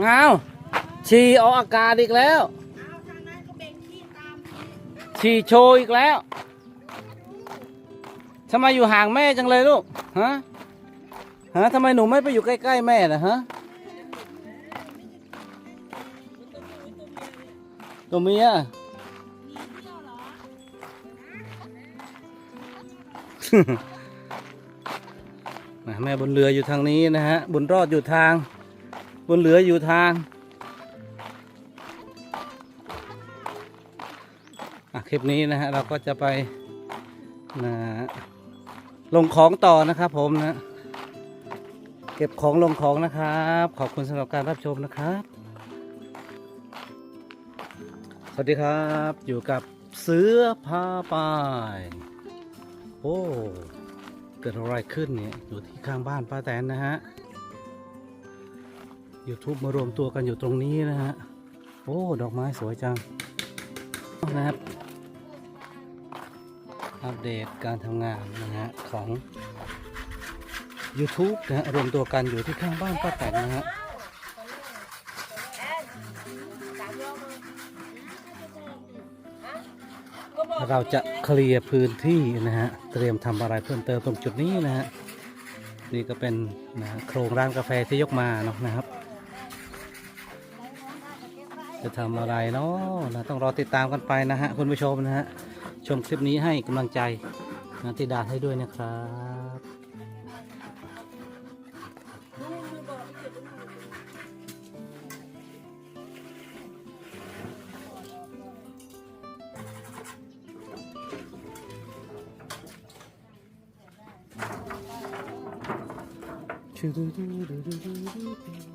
เงาฉี่ออกอากาศอีกแล้วเอาทางนั้นก็เบ่งขี้ตามนี้ฉี่โชว์อีกแล้วทำไมอยู่ห่างแม่จังเลยลูก ฮะ ฮะทำไมหนูไม่ไปอยู่ใกล้ ๆ แม่ล่ะฮะ ตัวเมียมีเที่ยวเหรอนะแม่บนเรืออยู่ทางนี้นะฮะ บนรอดอยู่ทาง บนเรืออยู่ทางอะคลิปนี้นะฮะเราก็จะไปนะฮะลงของต่อนะครับผมนะเก็บของลงของนะครับ ขอบคุณสำหรับการรับชมนะครับ สวัสดีครับอยู่กับเสือพาไปโอ้เกิดอะไรขึ้นเนี่ยอยู่ที่ข้างบ้านป้าแตนนะฮะ YouTube มารวมตัวกันอยู่ตรงนี้นะฮะ โอ้ ดอกไม้สวยจังนะครับ อัปเดตการทำงานนะฮะ ของ YouTube นะฮะ รวมตัวกันอยู่ที่ข้างบ้านป้าแตนนะฮะเราจะเคลียร์พื้นที่นะฮะ เตรียมทำอะไรเพิ่มเติมตรงจุดนี้นะฮะ นี่ก็เป็นนะฮะโครงร้านกาแฟที่ยกมาเนาะนะครับ จะทำอะไรเนาะนะต้องรอติดตามกันไปนะฮะคุณผู้ชมนะฮะชมคลิปนี้ให้กำลังใจนะติดาให้ด้วยนะครับอัน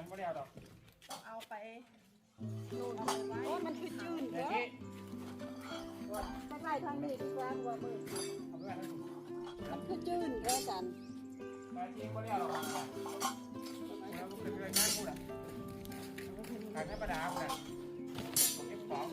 ยาทีมันบ่เดียวดอกต้องเอาไปนู่นเอาไปไว้โอ้ยมันคือจืดเยยาอะทีไปไว้ทางนี้ดีกว่าว่ามือเอาไปไว้ให้มันคือจืดเยอะกันยาทีบ่เดียวดอกแล้วมันเป็นเรื่องง่ายพูดอะการให้ประดาพูดอะเก็บของ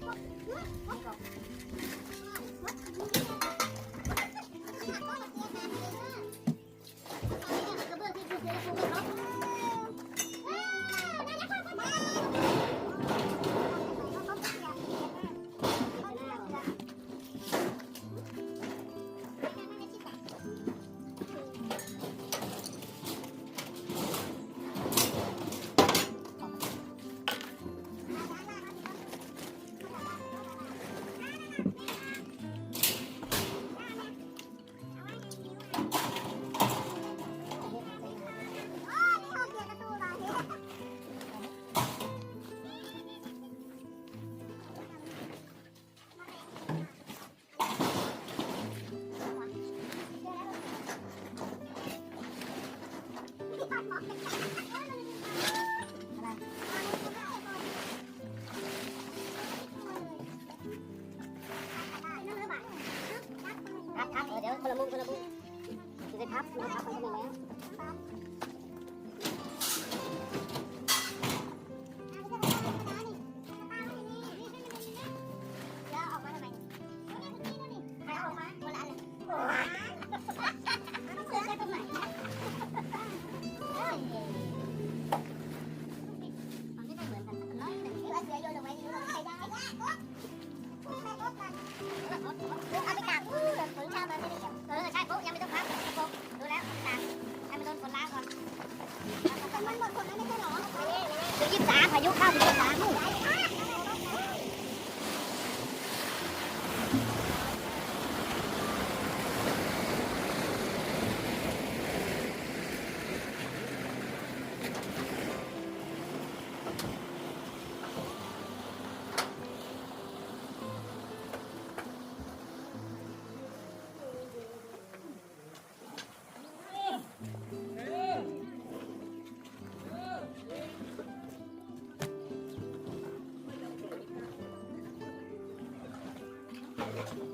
なんか。 ยี่สิบสามพายุเข้าถึงยี่สิบสาม ใ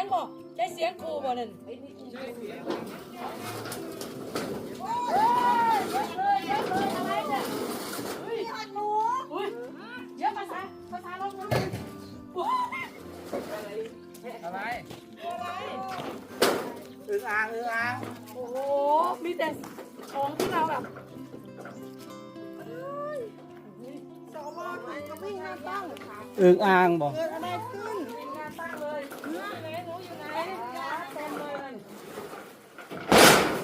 ช้เสียงบ่ใช้เสียงครูบ่นั่นอุ้ยเยอะภาษาภาษาลงมาอะไร อึ่งอ่างอึ่งอ่างโอ้โห มีแต่ของที่เราแบบอึ่งอ่างบอกงานตั้งเลยไหนหนูอยู่ไหนเต็มเลย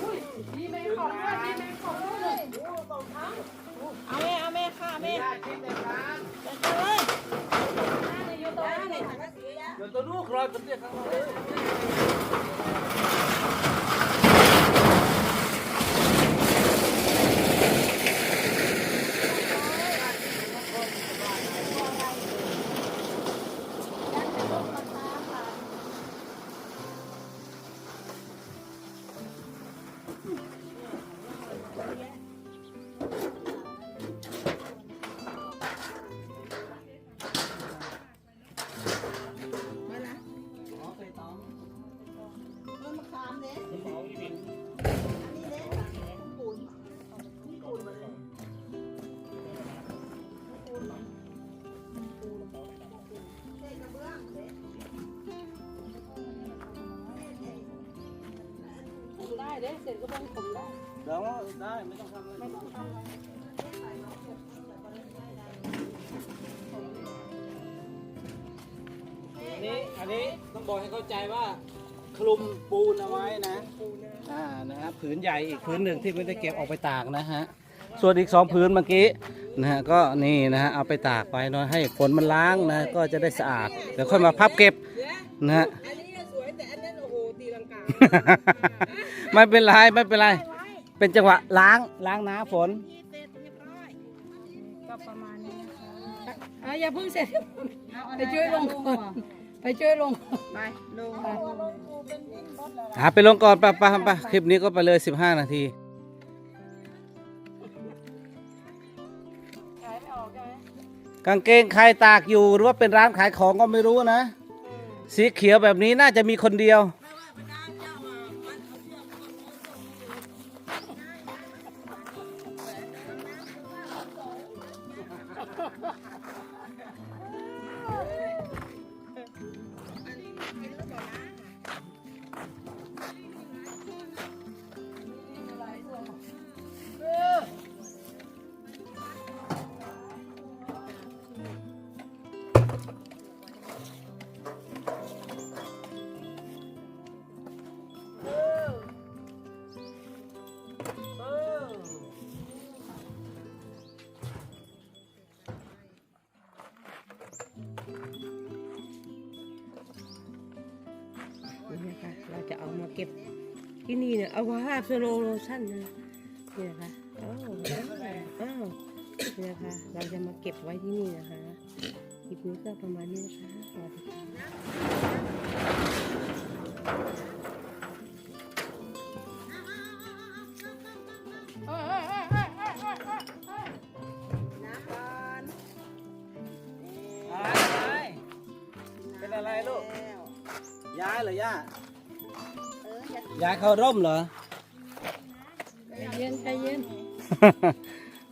อุ้ยดีแม่ของด้วยดีแม่ของด้วยเอาแม่เอาแม่ค่ะแม่ ญาติคิดแต่ร้าน เลย อยู่ตรงนี้เดี๋ยวตัวลูกรอยเป็นเรียกข้างนอก เลยผมได้เด้เสร็จก็ต้องผมได้เดี๋ยวได้ไม่ต้องทำอะไรไม่ต้องทำอะไรอันนี้อันนี้ต้องบอกให้เข้าใจว่าคลุมปูนเอาไว้นะอ่านะฮะผืนใหญ่อีกผืนหนึ่งที่ไม่ได้เก็บออกไปตากนะฮะส่วนอีกสองผืนเมื่อกี้นะฮะก็นี่นะฮะเอาไปตากไปเนาะให้ฝนมันล้างนะก็จะได้สะอาดเดี๋ยวค่อยมาพับเก็บนะฮะ ไม่เป็นไรไม่เป็นไร เป็นจังหวะล้างล้างน้ำฝน ก็ประมาณนี้นะคะอะอย่าเพิ่งเสร็จ ไปช่วยลงก่อนไปช่วยลงไปลงหาไปลงก่อนไปไปไปคลิปนี้ก็ไปเลย 15 นาทีขายไม่ออกใช่ไหมกางเกงใครตากอยู่หรือว่าเป็นร้านขายของก็ไม่รู้นะ สีเขียวแบบนี้น่าจะมีคนเดียว มาเก็บที่นี่เนี่ยเอาว่าสโลโลชั่นนะเนี่ยนะคะอ้าวอ้าวเนี่ยนะคะเราจะมาเก็บไว้ที่นี่นะคะคลิปนี้ก็ประมาณนี้นะคะสวัสดีค่ะอะไรเป็นอะไรลูกย้ายเหรอย่า ย้ายเข้าร่มเหรอ ใจเย็นใจเย็น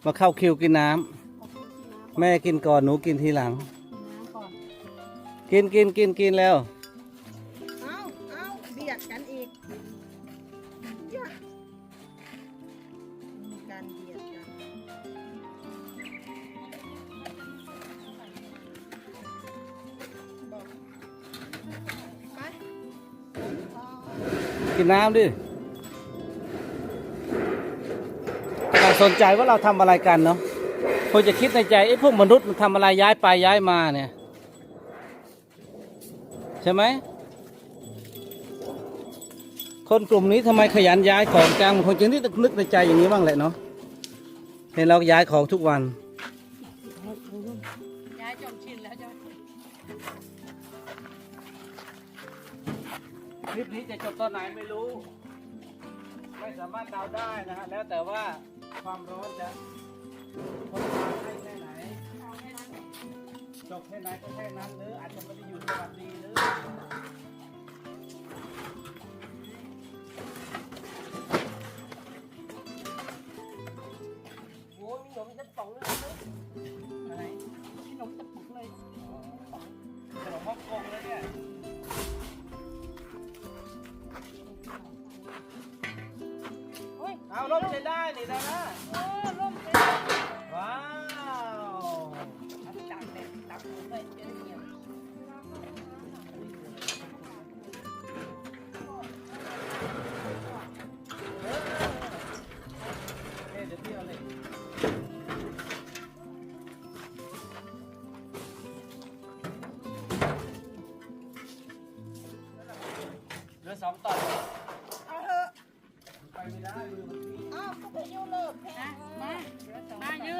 มาเข้าคิวกินน้ำแม่กินก่อนหนูกินทีหลังกินกินกินกินแล้ว เอาเอาเบียดกันอีกยะมีการเบียดกัน กินน้ำดิสนใจว่าเราทำอะไรกันเนาะคงจะคิดในใจไอ้พวกมนุษย์มันทำอะไรย้ายไปย้ายมาเนี่ย ใช่ไหม คนกลุ่มนี้ทำไมขยันย้ายของจังคงจะนึกนึกในใจอย่างนี้บ้างแหละเนาะเห็นเราย้ายของทุกวัน คลิปนี้จะจบตอนไหนไม่รู้ ไม่สามารถเดาได้นะฮะ แล้วแต่ว่าความร้อนจะทนทานให้แค่ไหนจบแค่ไหนก็แค่นั้นหรืออาจ ใ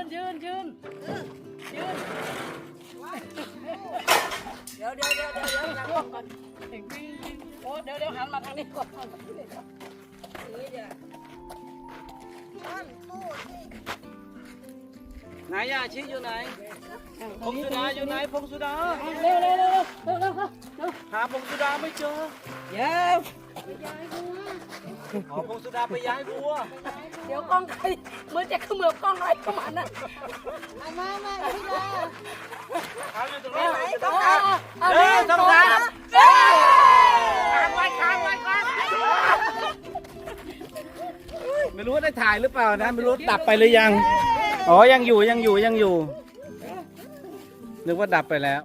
นยืนยืนยืนเดี๋ยวเดี๋ยวเดี๋ยวเดี๋ยวเดี๋ยวหลังกล้องก่อนโอ้เดี๋ยวเดี๋ยวหันมาทางนี้ก่อนนี่เดี๋ยวต้นตู้ที่ ไหนยาชีอยู่ไหนพงสุดาอยู่ไหนพงสุดาเร็วเร็วเร็วเร็วเร็วเร็วหาพงสุดาไม่เจอเดี๋ยวอ๋อพงสุดาไปย้ายบัวเดี๋ยวกล้องใครเหมือนจะเขมือบกล้องอะไรประมาณนั้นเอามามาพี่ดาเอาอยู่ตรงนี้ไหนต้ต้อองงกาการรเดินสองสามค้างไว้ค้างไว้ค้างไม่รู้ว่าได้ถ่ายหรือเปล่านะ ไม่รู้ดับไปหรือยัง อ๋อ ยังอยู่ยังอยู่ยังอยู่ นึกว่าดับไปแล้ว